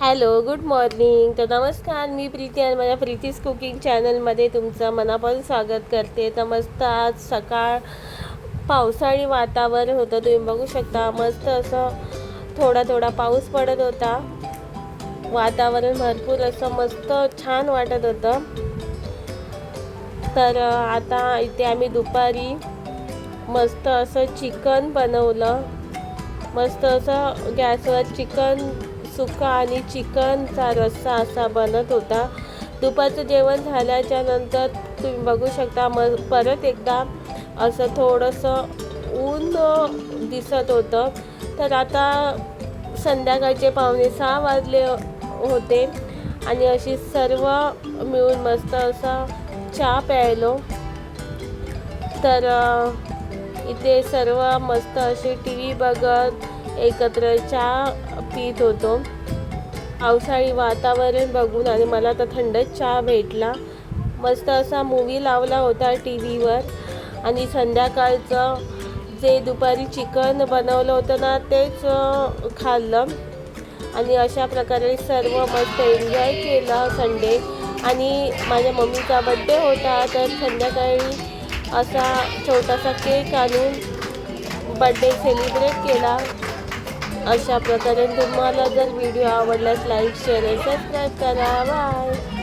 Hello good morning. तर नमस्कार मी प्रीती आणि माझ्या प्रीतीज कुकिंग चॅनलमध्ये तुमचं मनापासून स्वागत करते. तर मस्त आज सकाळ पावसाळी वातावरण होतं. तुम्ही बघू शकता मस्त असं थोडा थोडा पाऊस पडत होता. वातावरण भरपूर असं मस्त छान वाटत होतं. तर आता इथे आम्ही दुपारी मस्त असं चिकन बनवलं. मस्त असं गॅसवर चिकन सुका आणि चिकनचा रस्सा असा बनत होता. दुपारचं जेवण झाल्याच्यानंतर तुम्ही बघू शकता मग परत एकदा असं थोडंसं ऊन दिसत होतं. तर आता संध्याकाळचे पावणे सहा वाजले होते. आणि अशी सर्व मिळून मस्त असा चहा प्यायलो. तर इथे सर्व मस्त अशी टी व्ही बघत एकत्र चहा पीत होतो. पावसाळी वातावरण बघून आणि मला तर थंडच चहा भेटला. मस्त असा मूवी लावला होता टी व्हीवर आणि संध्याकाळचं जे दुपारी चिकन बनवलं होतं ना तेच खाल्लं. आणि अशा प्रकारे सर्व मस्त एन्जॉय केला संडे आणि माझ्या मम्मीचा बड्डे होता तर संध्याकाळी असा छोटासा केक आणून बड्डे सेलिब्रेट केला. अशा प्रकारे तुम्हाला जर व्हिडिओ आवडल्यास लाईक शेअर आणि सबस्क्राईब करा. बाय